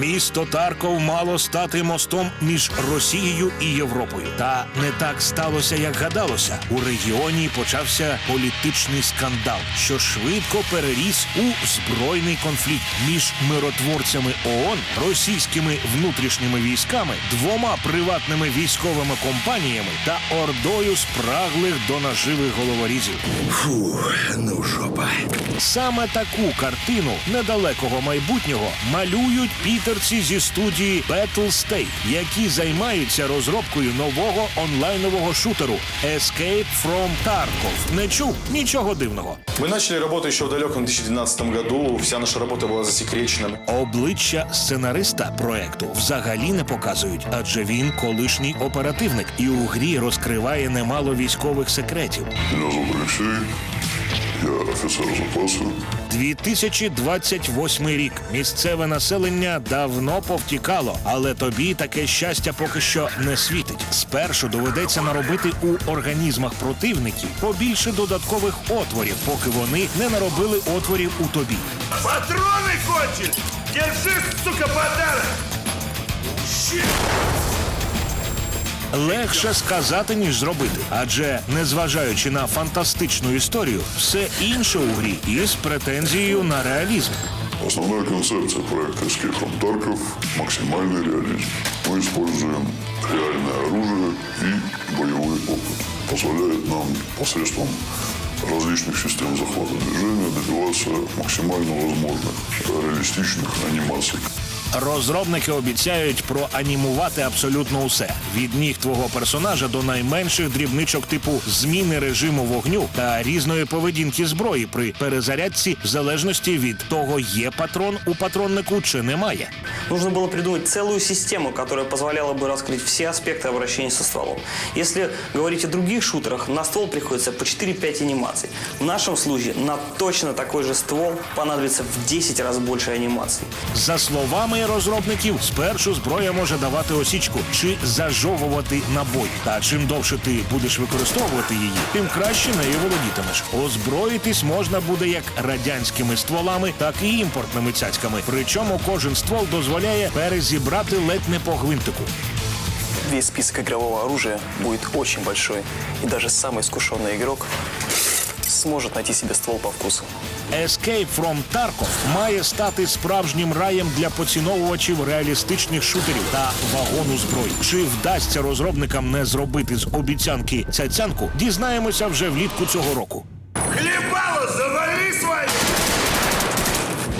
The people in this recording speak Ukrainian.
Місто Тарков мало стати мостом між Росією і Європою. Та не так сталося, як гадалося. У регіоні почався політичний скандал, що швидко переріс у збройний конфлікт між миротворцями ООН, російськими внутрішніми військами, двома приватними військовими компаніями та ордою спраглих до наживих головорізів. Фу, ну жопа. Саме таку картину недалекого майбутнього малюють пітерці зі студії Battle State, які займаються розробкою нового онлайнового шутеру Escape from Tarkov. Не чув нічого дивного. Мы начали работу еще в далеком 2012 году. Вся наша работа была засекречена. Обличчя сценариста проекту взагалі не показують, адже він колишній оперативник і у грі розкриває немало військових секретів. Алексей, я офицер запаса. 2028 рік. Місцеве населення давно повтікало, але тобі таке щастя поки що не світить. Спершу доведеться наробити у організмах противників побільше додаткових отворів, поки вони не наробили отворів у тобі. Патроны кончились! Держи, сука, подарок! Легше сказати, ніж зробити. Адже, незважаючи на фантастичну історію, все інше у грі із претензією на реалізм. Основная концепция проекта Escape from Tarkov – максимальный реализм. Мы используем реальное оружие и боевой опыт. Позволяет нам посредством различных систем захвата движения добиваться максимально возможных реалистичных анимаций. Розробники обіцяють проанімувати абсолютно усе від ніг твого персонажа до найменших дрібничок типу зміни режиму вогню та різної поведінки зброї при перезарядці, в залежності від того, є патрон у патроннику чи немає. Нужно было придумать целую систему, которая позволяла бы раскрыть все аспекты обращения со стволом. Если говорить о других шутерах, на ствол приходится по 4-5 анимаций. В нашем случае на точно такой же ствол понадобится в 10 раз больше анимаций. За словами розробників, спершу зброя може давати осічку чи зажовувати набой. Та чим довше ти будеш використовувати її, тим краще нею володітимеш. Озброїтись можна буде як радянськими стволами, так і імпортними цяцьками. Причому кожен ствол дозволяє перезібрати ледь не по гвинтику. Весь список игрового оружия будет очень большой, и даже самый искушенный игрок сможет найти себе ствол по вкусу. Escape from Tarkov має стати справжнім раєм для поціновувачів реалістичних шутерів та вагону зброї. Чи вдасться розробникам не зробити з обіцянки цяцянку, дізнаємося вже влітку цього року.